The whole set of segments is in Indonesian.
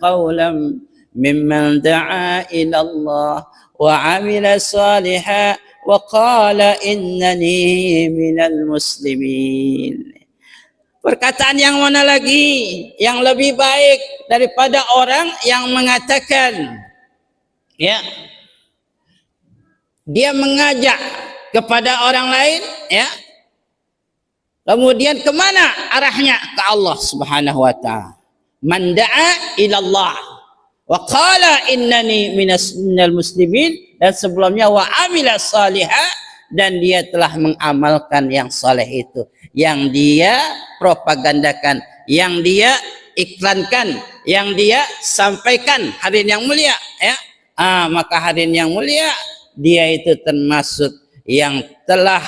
qawlan mimman da'a ila Allah wa 'amila salihan wa qala innani minal muslimin Perkataan yang mana lagi? Yang lebih baik daripada orang yang mengatakan ya dia mengajak kepada orang lain ya kemudian ke mana arahnya? Ke Allah Subhanahu wa taala man da'a ila Allah wa qala innani minas minal muslimin. Dan sebelumnya wa amila salihah dan dia telah mengamalkan yang saleh itu. Yang dia propagandakan. Yang dia iklankan. Yang dia sampaikan. Hadirin yang mulia ya. Ah, maka hadirin yang mulia dia itu termasuk yang telah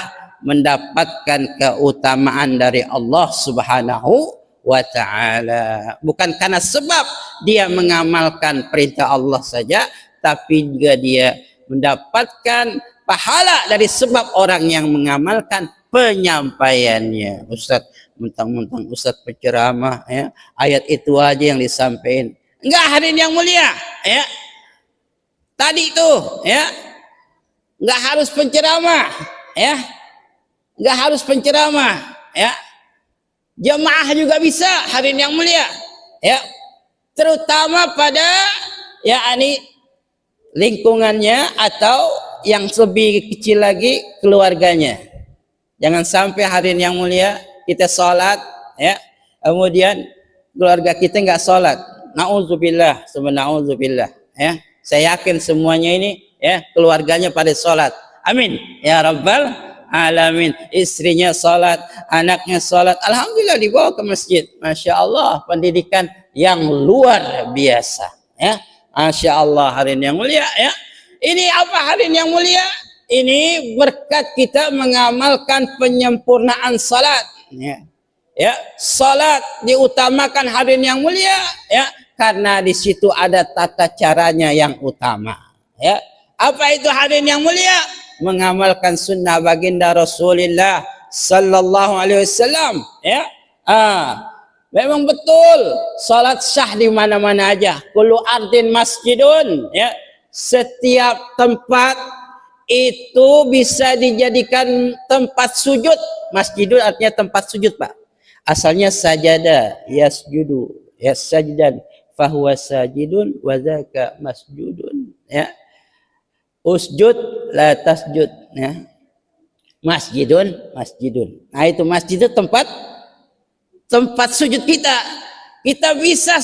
mendapatkan keutamaan dari Allah Subhanahu wa taala bukan karena sebab dia mengamalkan perintah Allah saja tapi juga dia mendapatkan pahala dari sebab orang yang mengamalkan penyampaiannya. Ustaz mentang-mentang Ustaz penceramah ya, ayat itu aja yang disampaikan. Enggak hadirin yang mulia, ya. Tadi itu, ya. Enggak harus penceramah, ya. Enggak harus penceramah, ya. Jemaah juga bisa hadirin yang mulia, ya. Terutama pada ya ani lingkungannya atau yang lebih kecil lagi keluarganya. Jangan sampai hadirin yang mulia kita sholat ya kemudian keluarga kita nggak sholat. Nauzubillah, subhanallah ya. Saya yakin semuanya ini ya keluarganya pada sholat. Amin ya rabbal alamin. Istrinya sholat, anaknya sholat. Alhamdulillah dibawa ke masjid. Masya Allah pendidikan yang luar biasa ya. Masya Allah hadirin yang mulia ya. Ini apa hadirin yang mulia? Ini berkat kita mengamalkan penyempurnaan salat. Ya. ya, salat diutamakan hadirin yang mulia ya karena di situ ada tata caranya yang utama. Ya. Apa itu hadirin yang mulia? Mengamalkan sunnah baginda Rasulullah sallallahu alaihi wasallam ya. Ah, Memang betul salat sah di mana-mana aja. Kullu ardin masjidun ya. Setiap tempat itu bisa dijadikan tempat sujud. Masjidun artinya tempat sujud, Pak. Asalnya sajada, yasjudu, yasajdan, fahuwa sajidun wa zaka masjudun, ya. Usjud la tasjud, ya. Masjidun, masjidun. Nah, itu masjid itu tempat tempat sujud kita. Kita bisa